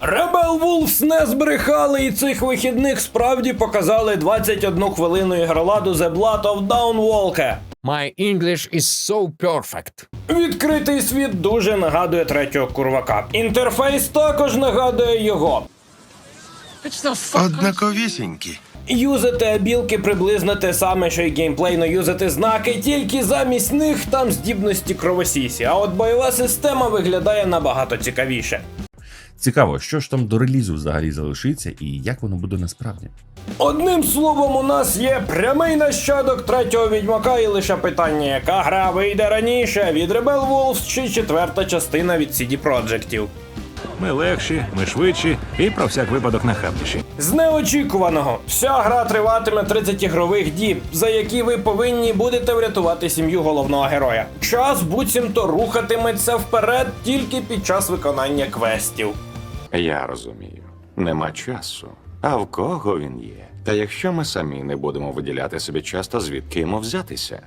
Rebel Wolves не збрехали і цих вихідних справді показали 21 хвилину ігроладу The Blood of Downwalker. My English is so perfect. Відкритий світ дуже нагадує третього курвака. Інтерфейс також нагадує його. Однаковісінькі. Юзати абілки приблизно те саме, що й геймплейно юзати знаки, тільки замість них там здібності кровосісі. А от бойова система виглядає набагато цікавіше. Цікаво, що ж там до релізу взагалі залишиться і як воно буде насправді. Одним словом, у нас є прямий нащадок третього відьмака, і лише питання, яка гра вийде раніше від Rebel Wolves чи четверта частина від CD Projektів. Ми легші, ми швидші і про всяк випадок нахабніші. З неочікуваного вся гра триватиме 30 ігрових діб, за які ви повинні будете врятувати сім'ю головного героя. Час буцімто рухатиметься вперед тільки під час виконання квестів. Я розумію, нема часу. А в кого він є? Та якщо ми самі не будемо виділяти собі часто, звідки йому взятися?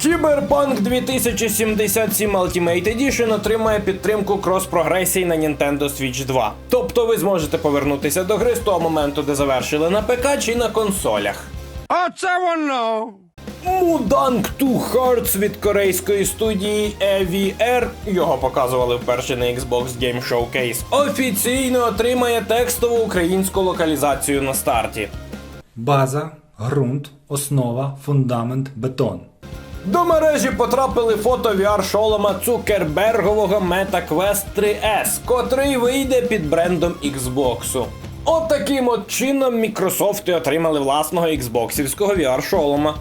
Cyberpunk 2077 Ultimate Edition отримає підтримку крос-прогресії на Nintendo Switch 2. Тобто ви зможете повернутися до гри з того моменту, де завершили на ПК чи на консолях. Оце воно! Mudang 2 Hearts від корейської студії EVR, його показували вперше на Xbox Game Showcase, офіційно отримає текстову українську локалізацію на старті. База, ґрунт, основа, фундамент, бетон. До мережі потрапили фото VR-шолома Цукербергового MetaQuest 3S, котрий вийде під брендом Xbox. От таким от чином Мікрософти отримали власного Xboxівського VR-шолома.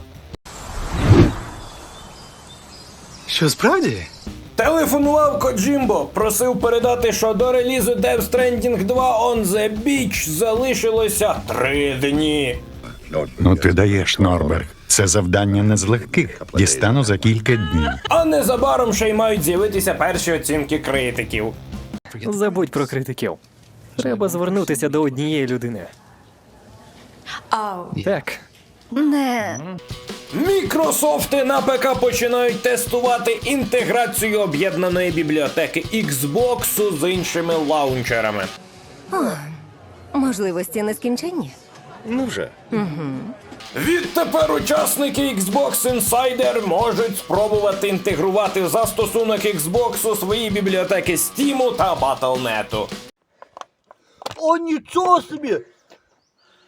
Що справді? Телефонував Коджімбо, просив передати, що до релізу Death Stranding 2 On The Beach залишилося три дні. Ну ти даєш, Норберг. Це завдання не з легких. Дістану за кілька днів. А незабаром ще й мають з'явитися перші оцінки критиків. Забудь про критиків. Треба звернутися до однієї людини. Так, Не Мікрософти на ПК починають тестувати інтеграцію об'єднаної бібліотеки Xbox з іншими лаунчерами. можливості нескінченні. Ну вже. Відтепер учасники Xbox Insider можуть спробувати інтегрувати застосунок Xbox у свої бібліотеки Steam та Battle.net. О, нічого собі!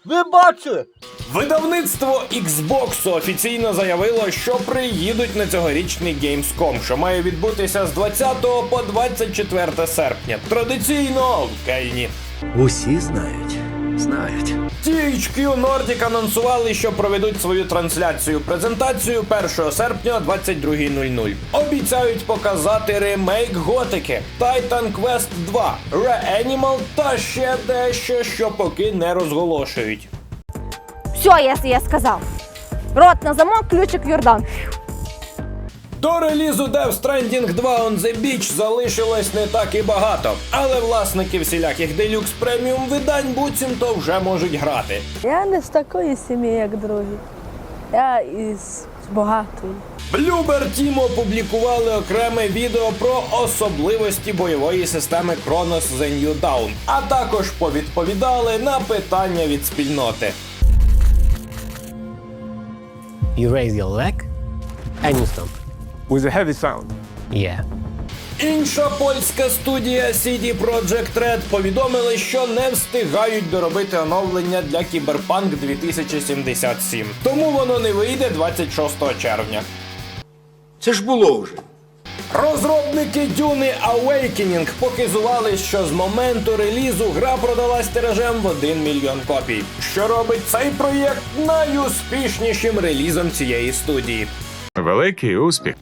Ви бачили? Видавництво Xbox офіційно заявило, що приїдуть на цьогорічний Gamescom, що має відбутися з 20 по 24 серпня. Традиційно в Кельні. Усі знають. Знають. THQ Nordic анонсували, що проведуть свою трансляцію презентацію 1 серпня 22.00. Обіцяють показати ремейк готики, Titan Quest 2, Reanimal та ще дещо, що поки не розголошують. Все, я, я сказав. Рот на замок, ключик в Йордан. До релізу Death Stranding 2 on the Beach залишилось не так і багато, але власники всіляких делюкс преміум видань буцімто вже можуть грати. Я не з такої сім'ї, як другі. Я із багатої. Bloober Team опублікували окреме відео про особливості бойової системи Chronos The New Dawn, а також повідповідали на питання від спільноти. you raise your leg and you stop. With a heavy sound. Yeah. Інша польська студія CD Projekt Red повідомили, що не встигають доробити оновлення для Кіберпанк 2077. Тому воно не вийде 26 червня. Це ж було вже. Розробники Дюни Awakening показували, що з моменту релізу гра продалась тиражем в 1 мільйон копій, що робить цей проєкт найуспішнішим релізом цієї студії. Великий успіх.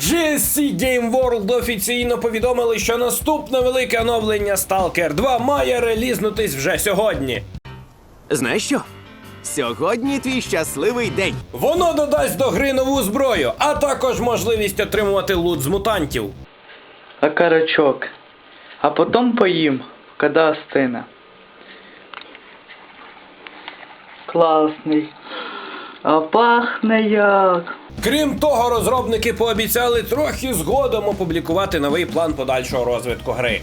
GSC Game World офіційно повідомили, що наступне велике оновлення Stalker 2 має релізнутись вже сьогодні. Знаєш що? Сьогодні твій щасливий день. Воно додасть до гри нову зброю, а також можливість отримувати лут з мутантів. А карачок. А потім поїм, коли стине. Класний. А пахне як. Крім того, розробники пообіцяли трохи згодом опублікувати новий план подальшого розвитку гри.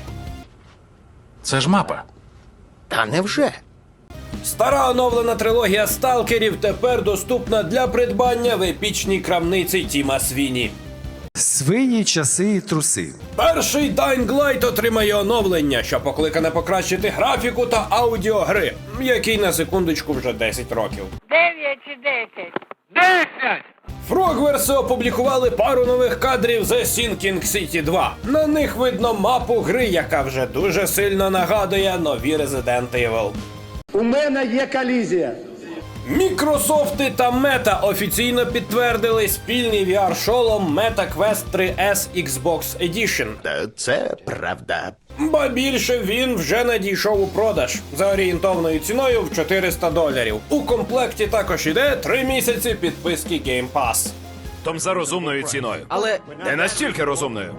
Це ж мапа. Та невже? Стара оновлена трилогія сталкерів тепер доступна для придбання в епічній крамниці Тіма Свіні. Свині, часи і труси. Перший Dying Light отримає оновлення, що покликане покращити графіку та аудіо гри, який на секундочку вже 10 років. 9 чи 10? Frogverse опублікували пару нових кадрів The Sinking City 2. На них видно мапу гри, яка вже дуже сильно нагадує нові Resident Evil. У мене є колізія. Мікрософти та Мета офіційно підтвердили спільний VR-шолом Meta Quest 3S Xbox Edition. Це правда. Ба більше він вже надійшов у продаж за орієнтовною ціною в 400 доларів. У комплекті також іде 3 місяці підписки Game Pass. Том за розумною ціною. Але Не настільки розумною.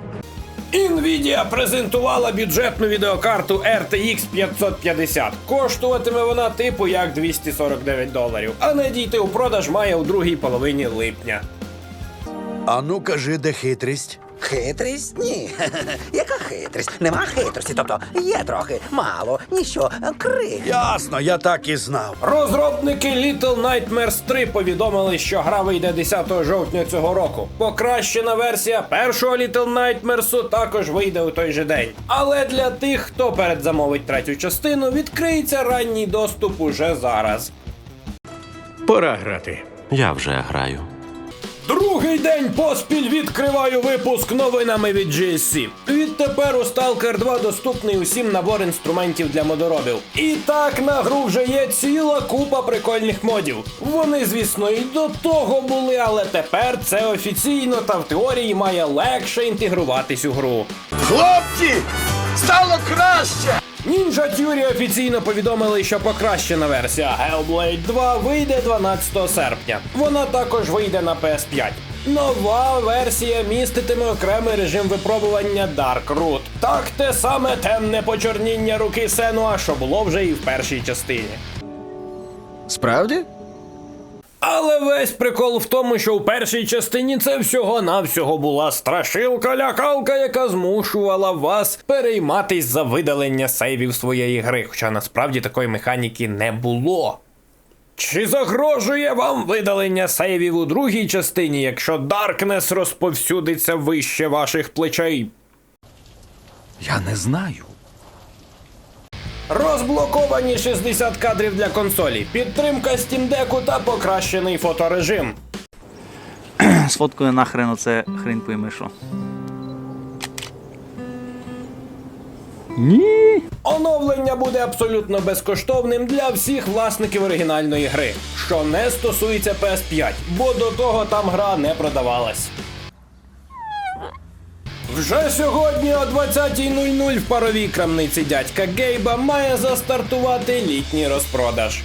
Nvidia презентувала бюджетну відеокарту RTX 550. Коштуватиме вона типу як 249 доларів, а надійти у продаж має у другій половині липня. А ну кажи, де хитрість? Хитрість? Ні. Яка хитрість? Нема хитрості, тобто є трохи, мало, ніщо, крик. Ясно, я так і знав. Розробники Little Nightmares 3 повідомили, що гра вийде 10 жовтня цього року. Покращена версія першого Little Nightmares також вийде у той же день. Але для тих, хто передзамовить третю частину, відкриється ранній доступ уже зараз. Пора грати. Я вже граю. Другий день поспіль відкриваю випуск новинами від GSC. Відтепер у Stalker 2 доступний усім набор інструментів для модоробів. І так на гру вже є ціла купа прикольних модів. Вони, звісно, і до того були, але тепер це офіційно та в теорії має легше інтегруватись у гру. Хлопці! Стало краще! Ninja Theory офіційно повідомили, що покращена версія Hellblade 2 вийде 12 серпня. Вона також вийде на PS5. Нова версія міститиме окремий режим випробування Dark Root. Так те саме темне почорніння руки Сенуа, що було вже і в першій частині. Справді? Але весь прикол в тому, що в першій частині це всього-навсього була страшилка-лякалка, яка змушувала вас перейматись за видалення сейвів своєї гри, хоча насправді такої механіки не було. Чи загрожує вам видалення сейвів у другій частині, якщо Даркнес розповсюдиться вище ваших плечей? Я не знаю. Розблоковані 60 кадрів для консолі, підтримка Steam Deck та покращений фоторежим. Сфоткаю нахрен оце хрень пойми що. Оновлення буде абсолютно безкоштовним для всіх власників оригінальної гри, що не стосується PS5, бо до того там гра не продавалась. Вже сьогодні о 20.00 в паровій крамниці дядька Гейба має застартувати літній розпродаж.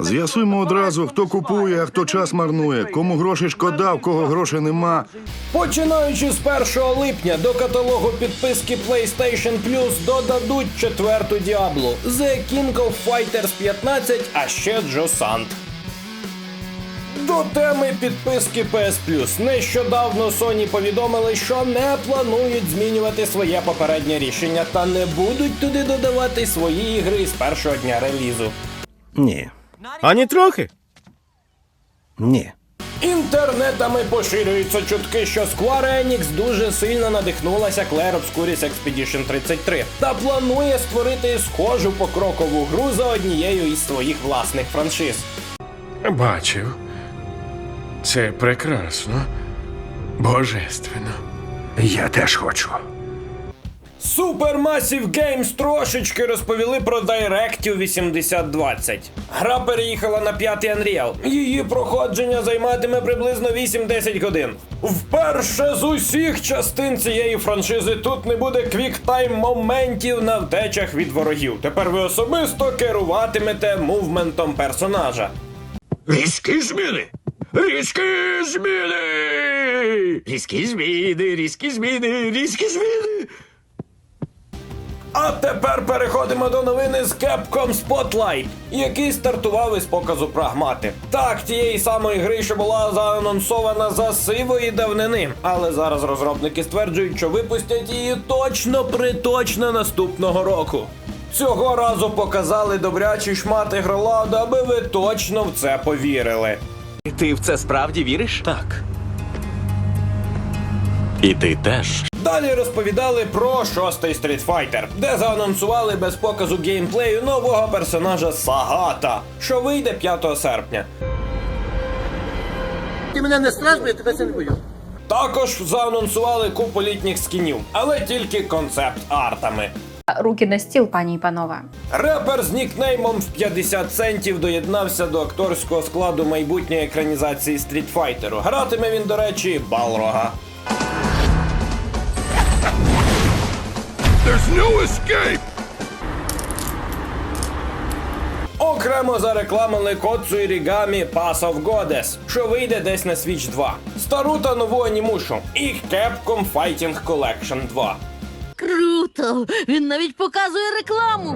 З'ясуємо одразу, хто купує, а хто час марнує, кому гроші шкода, в кого грошей нема. Починаючи з 1 липня до каталогу підписки PlayStation Plus додадуть четверту Діаблу The King of Fighters 15, а ще Джосант. До теми підписки PS Plus. Нещодавно Sony повідомили, що не планують змінювати своє попереднє рішення та не будуть туди додавати свої ігри з першого дня релізу. Ні. Ані трохи. Ні. Інтернетами поширюються чутки, що Square Enix дуже сильно надихнулася Clair Obscuris Expedition 33 та планує створити схожу покрокову гру за однією із своїх власних франшиз. Бачив. Це прекрасно. Божественно. Я теж хочу. Supermassive Games трошечки розповіли про Directive 8020. Гра переїхала на п'ятий Unreal. Її проходження займатиме приблизно 8-10 годин. Вперше з усіх частин цієї франшизи тут не буде квіктайм моментів на втечах від ворогів. Тепер ви особисто керуватимете мувментом персонажа. Різкі зміни! Різкі зміни! Різкі зміни, різкі зміни, різкі зміни! А тепер переходимо до новини з Capcom Spotlight, який стартував із показу прагмати. Так, тієї самої гри, що була заанонсована за сивої давнини. Але зараз розробники стверджують, що випустять її точно приточно наступного року. Цього разу показали добрячий шмат ігроладу, аби ви точно в це повірили. Ти в це справді віриш? Так. І ти теж. Далі розповідали про шостий Street Fighter, де заанонсували без показу геймплею нового персонажа Сагата, що вийде 5 серпня. Ти мене не страшно, я тебе це не бою. Також заанонсували купу літніх скінів, але тільки концепт артами. Руки на стіл, пані і панове. Репер з нікнеймом в 50 центів доєднався до акторського складу майбутньої екранізації Fighter. Гратиме він, до речі, Балрога. There's no escape! Окремо зарекламили Коцу Рігамі Pass of Goddess, що вийде десь на Switch 2. Стару та нову анімушу і Capcom Fighting Collection 2. Круто! Він навіть показує рекламу.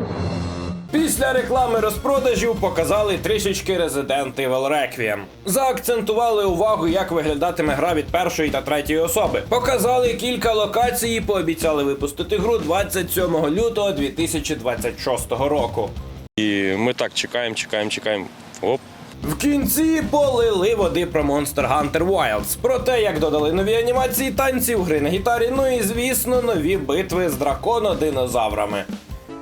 Після реклами розпродажів показали трішечки Resident Evil Requiem. Заакцентували увагу, як виглядатиме гра від першої та третьої особи. Показали кілька локацій і пообіцяли випустити гру 27 лютого 2026 року. І ми так чекаємо, чекаємо, чекаємо. Оп. В кінці полили води про Monster Hunter Wilds, про те, як додали нові анімації танців, гри на гітарі, ну і звісно, нові битви з драконо-динозаврами.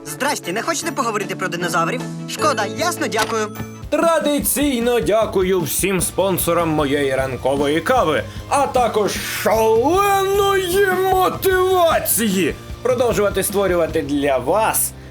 Здрасті, не хочете поговорити про динозаврів? Шкода, ясно, дякую. Традиційно дякую всім спонсорам моєї ранкової кави, а також шаленої мотивації продовжувати створювати для вас